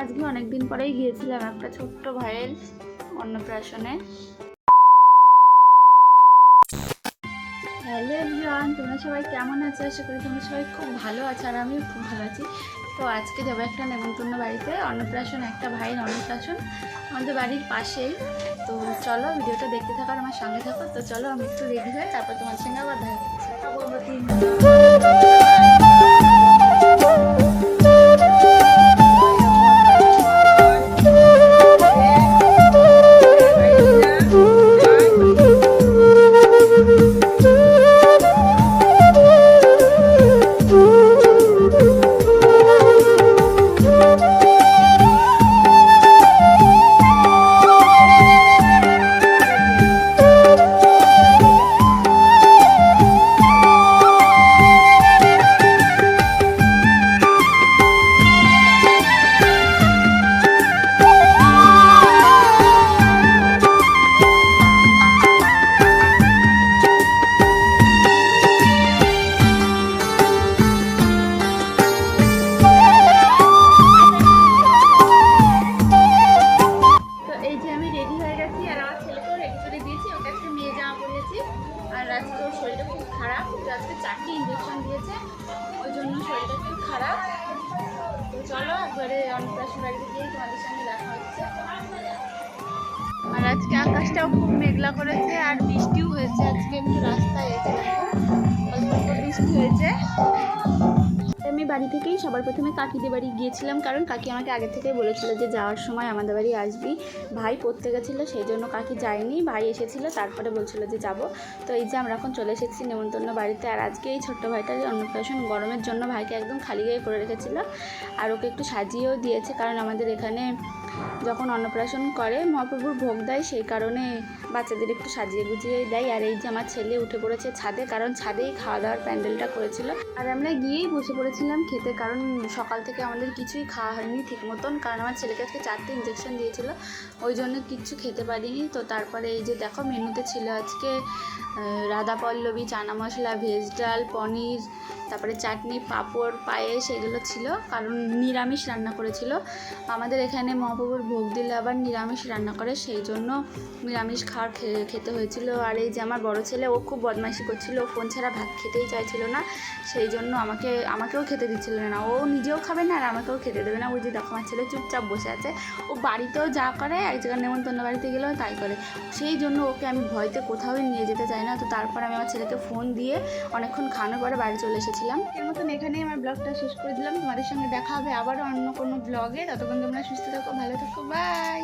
আজকে অনেক দিন পরেই গিয়েছিলাম একটা ছোট্ট ভাইয়ের অন্নপ্রাশনে। হ্যালো এভরিওয়ান তোমরা সবাই কেমন আছো? আশা করি তোমরা সবাই খুব ভালো আছো আর আমিও খুব ভালো আছি। তো আজকে যাব একটা নেমন্তন্ন বাড়িতে, অন্নপ্রাশন, একটা ভাইয়ের অন্নপ্রাশন আমাদের বাড়ির পাশেই। তো চলো ভিডিওটা দেখতে থাকার আমার সঙ্গে থাকো। তো চলো, আমি একটু রেডি হয়ে তারপর তোমার সঙ্গে আবার দেখা করছি আজকে ওর শরীরটা খুব খারাপ আজকে চারটি ইঞ্জেকশন দিয়েছে, ওই জন্য শরীরটা খুব খারাপ। তো চলো একবারে অন্নপ্রাশন বাড়িতে গিয়ে তোমাদের সঙ্গে দেখা হচ্ছে। আর আজকে আকাশটাও খুব মেঘলা করেছে আর বৃষ্টিও হয়েছে। আজকে একটু রাস্তায় এসে অল্প অল্প বৃষ্টি হয়েছে। আমি বাড়ি থেকেই সবার প্রথমে কাকিদের বাড়ি গিয়েছিলাম, কারণ কাকি আমাকে আগে থেকেই বলেছিল যে যাওয়ার সময় আমাদের বাড়ি আসবি। ভাই পড়তে গেছিল, সেই জন্য কাকি যায়নি। ভাই এসেছিল, তারপরে বলছিল যে যাব। তো এই যে আমরা এখন চলে এসেছি নেমন্তন্ন বাড়িতে, আর আজকে এই ছোট্ট ভাইটার অন্নপ্রাশন গরমের জন্য ভাইকে একদম খালি গায়ে করে রেখেছিল, আর ওকে একটু সাজিয়েও দিয়েছে, কারণ আমাদের এখানে যখন অন্নপ্রাশন করে, মহাপ্রভুর ভোগ দেয়, সেই কারণে বাচ্চাদের একটু সাজিয়ে গুজিয়ে দেয়। আর এই যে আমার ছেলে উঠে পড়েছে ছাদে, কারণ ছাদেই খাওয়া দাওয়ার প্যান্ডেলটা করেছিল। আর আমরা গিয়েই বসে পড়েছিলাম খেতে, কারণ সকাল থেকে আমাদের কিছুই খাওয়া হয়নি ঠিক মতন, কারণ আমার ছেলেকে আজকে চারটে ইঞ্জেকশন দিয়েছিল। ওই জন্য কিচ্ছু খেতে পারিনি। তো তারপরে এই যে দেখো, মেনুতে ছিল আজকে রাধা পল্লবী চানা মশলা, ভেজ ডাল, পনির তারপরে চাটনি, পাঁপড়, পায়েস এগুলো ছিল, কারণ নিরামিষ রান্না করেছিল। আমাদের এখানে মহাপ্রভুর ভোগ দিলে আবার নিরামিষ রান্না করে, সেই জন্য নিরামিষ খাওয়ার খেতে হয়েছিল। আর এই যে আমার বড় ছেলে, ও খুব বদমাইশি করছিল, ও ফোন ছাড়া ভাত খেতেই চাইছিল না, সেই জন্য আমাকে, আমাকেও খেতে দিচ্ছিল না। ও নিজেও খাবে না, আর আমাকেও খেতে দেবে না। ওই যে দেখো, আমার ছেলে চুপচাপ বসে আছে। ও বাড়িতেও যা করে, এক জায়গায় নেমন্তন্ন বাড়িতে গেলেও তাই করে। সেই জন্য ওকে আমি ভয়তে কোথাও নিয়ে যেতে চাই না। তো তারপর আমি আমার ছেলেকে ফোন দিয়ে অনেকক্ষণ খাওয়ানোর পরে বাড়ি চলে করেছিলাম এর মতন এখানেই আমার ব্লগটা শেষ করে দিলাম। তোমাদের সঙ্গে দেখা হবে আবারও অন্য কোনো ব্লগে। ততক্ষণ তোমরা সুস্থ থাকো, ভালো থাকো বাই